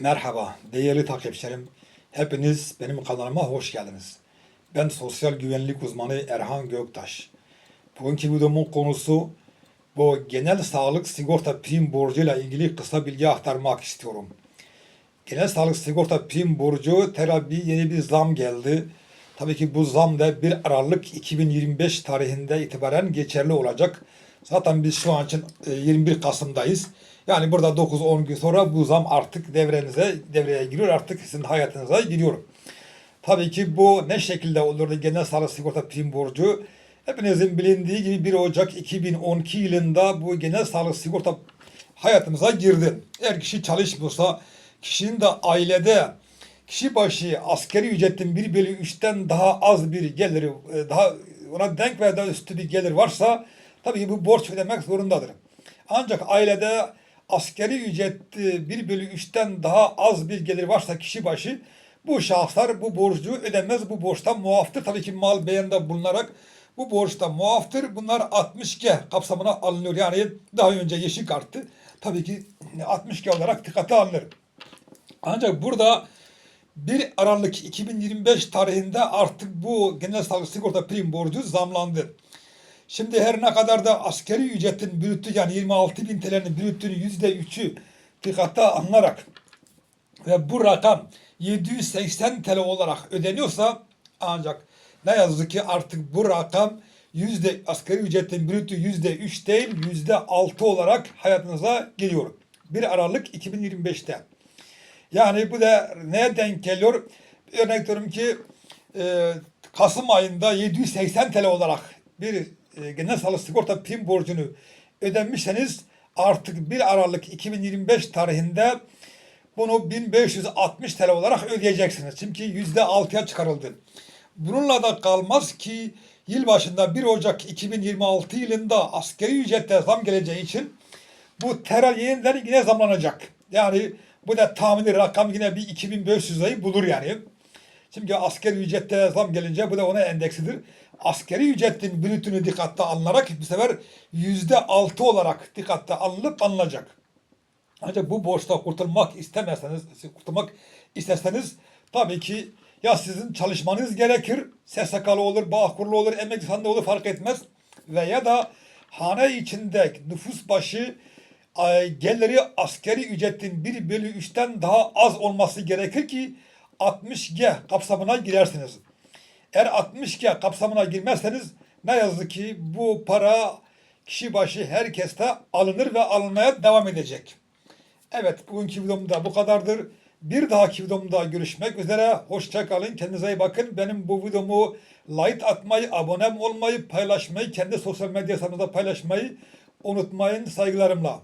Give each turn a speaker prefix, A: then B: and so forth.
A: Merhaba değerli takipçilerim. Hepiniz benim kanalıma hoş geldiniz. Ben sosyal güvenlik uzmanı Erhan Göktaş. Bugünkü videomun konusu bu genel sağlık sigorta prim borcuyla ilgili kısa bilgi aktarmak istiyorum. Genel sağlık sigorta prim borcu terapi yeni bir zam geldi. Tabii ki bu zam da 1 Aralık 2025 tarihinde itibaren geçerli olacak. Zaten biz şu an için e, 21 Kasım'dayız. Yani burada 9-10 gün sonra bu zam artık devrenize devreye giriyor. Artık sizin hayatınıza giriyor. Tabii ki bu ne şekilde olurdu genel sağlık sigorta prim borcu? Hepinizin bilindiği gibi 1 Ocak 2012 yılında bu genel sağlık sigorta hayatımıza girdi. Eğer kişi çalışmıyorsa kişinin de ailede kişi başı askeri ücretin 1 bölü 3'ten daha az bir geliri e, daha ona denk veya daha üstü bir gelir varsa tabii bu borç ödemek zorundadır. Ancak ailede askeri ücret 1 bölü 3'ten daha az bir gelir varsa kişi başı bu şahıslar bu borcu ödemez. Bu borçtan muaftır. Tabii ki mal beyanında bulunarak bu borçtan muaftır. Bunlar 60G kapsamına alınıyor. Yani daha önce yeşil karttı. Tabii ki 60G olarak dikkate alınır. Ancak burada 1 Aralık 2025 tarihinde artık bu genel sağlık sigorta prim borcu zamlandı. Şimdi her ne kadar da askeri ücretin brütü yani 26 bin TL'nin brütünün %3'ü dikkate alınarak ve bu rakam 780 TL olarak ödeniyorsa ancak ne yazık ki artık bu rakam yüzde asgari ücretin brütü yüzde üç değil yüzde altı olarak hayatınıza geliyor. 1 Aralık 2025'te. Yani bu da neye denk geliyor? Örnek veriyorum ki e, Kasım ayında 780 TL olarak bir e, genel sağlık sigorta prim borcunu ödemişseniz artık 1 Aralık 2025 tarihinde bunu 1560 TL olarak ödeyeceksiniz. Çünkü %6'ya çıkarıldı. Bununla da kalmaz ki yıl başında 1 Ocak 2026 yılında askeri ücrette zam geleceği için bu terör yeniden yine zamlanacak. Yani bu da tahmini rakam yine bir 2500 lirayı bulur yani. Şimdi askeri ücrette zam gelince bu da ona endeksidir. Askeri ücretin brütünü dikkatte alınarak bu sefer yüzde altı olarak dikkatte alınıp alınacak. Ancak bu borçta kurtulmak istemezseniz, kurtulmak isterseniz tabii ki ya sizin çalışmanız gerekir. SSK'lı olur, Bağkurlu olur, emekli sandığı olur fark etmez. Veya da hane içinde nüfus başı geliri askeri ücretin 1 bölü 3'ten daha az olması gerekir ki 60G kapsamına girersiniz. Eğer 60G kapsamına girmezseniz ne yazık ki bu para kişi başı herkeste alınır ve alınmaya devam edecek. Evet bugünkü videomda bu kadardır. Bir dahaki videomda görüşmek üzere. Hoşça kalın. Kendinize iyi bakın. Benim bu videomu like atmayı, abone olmayı, paylaşmayı, kendi sosyal medya hesabınızda paylaşmayı unutmayın. Saygılarımla.